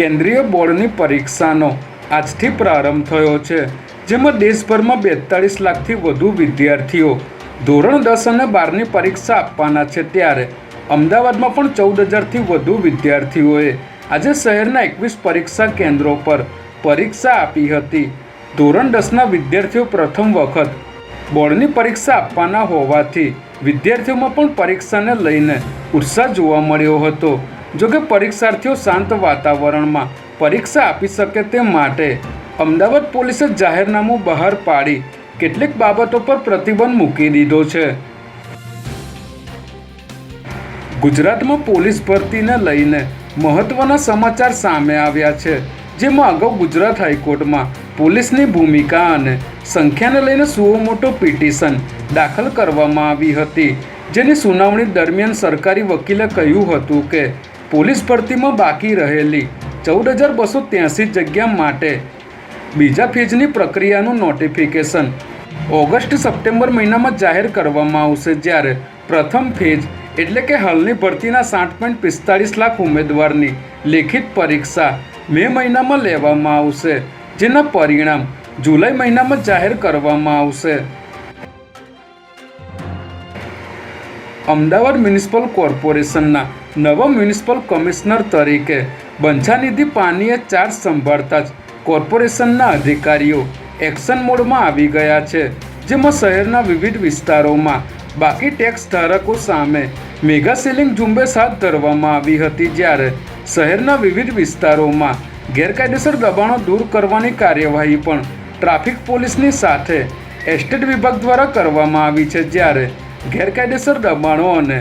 કેન્દ્રીય બોર્ડની પરીક્ષાનો આજથી પ્રારંભ થયો છે, જેમાં દેશભરમાં બેતાળીસ લાખથી વધુ વિદ્યાર્થીઓ ધોરણ દસ અને બારની પરીક્ષા આપવાના છે ત્યારે અમદાવાદમાં પણ ચૌદ હજારથી વધુ વિદ્યાર્થીઓએ આજે શહેરના એકવીસ પરીક્ષા કેન્દ્રો પર પરીક્ષા આપી હતી. ધોરણ દસના વિદ્યાર્થીઓ પ્રથમ વખત બોર્ડની પરીક્ષા આપવાના હોવાથી વિદ્યાર્થીઓમાં પણ પરીક્ષાને લઈને ઉત્સાહ જોવા મળ્યો હતો. જોકે પરીક્ષાર્થીઓ શાંત વાતાવરણમાં પરીક્ષા આપી શકે તે માટે અમદાવાદ પોલીસે જાહેરનામું બહાર પાડી કેટલીક બાબતો પર પ્રતિબંધ મૂકી દીધો છે. ગુજરાતમાં પોલીસ ભરતીને લઈને મહત્વના સમાચાર સામે આવ્યા છે. જેમાં અગાઉ ગુજરાત હાઈકોર્ટમાં પોલીસની ભૂમિકા અને સંખ્યાને લઈને સુઓ મોટો પિટિશન દાખલ કરવામાં આવી હતી. જેની સુનાવણી દરમિયાન સરકારી વકીલે કહ્યું હતું કે પોલીસ ભરતીમાં બાકી રહેલી ચૌદ હજાર બસો ત્યાંસી જગ્યા માટે બીજા ફેજની પ્રક્રિયાનું નોટિફિકેશન ઓગસ્ટ સપ્ટેમ્બર મહિનામાં જાહેર કરવામાં આવશે જ્યારે પ્રથમ ફેજ એટલે કે હાલની ભરતીના સાઠ પોઈન્ટ પિસ્તાળીસ લાખ ઉમેદવારની લેખિત પરીક્ષા મે મહિનામાં લેવામાં આવશે, જેના પરિણામ જુલાઈ મહિનામાં જાહેર કરવામાં આવશે. અમદાવાદ મ્યુનિસિપલ કોર્પોરેશનના નવા મ્યુનિસિપલ કમિશનર તરીકે બંછાનિધિ પાનીએ ચાર્જ સંભાળતા જ કોર્પોરેશનના અધિકારીઓ એક્શન મોડમાં આવી ગયા છે, જેમાં શહેરના વિવિધ વિસ્તારોમાં બાકી ટેક્સ ધારકો સામે મેગા સેલિંગ ઝુંબેશ હાથ ધરવામાં આવી હતી, જ્યારે શહેરના વિવિધ વિસ્તારોમાં ગેરકાયદેસર દબાણો દૂર કરવાની કાર્યવાહી પણ ટ્રાફિક પોલીસની સાથે એસ્ટેટ વિભાગ દ્વારા કરવામાં આવી છે, જ્યારે ગેરકાયદેસર દબાણો અને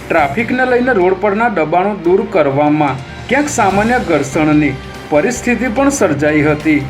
ટ્રાફિકને લઈને રોડ પરના દબાણો દૂર કરવામાં ક્યાંક સામાન્ય ઘર્ષણની પરિસ્થિતિ પણ સર્જાઈ હતી.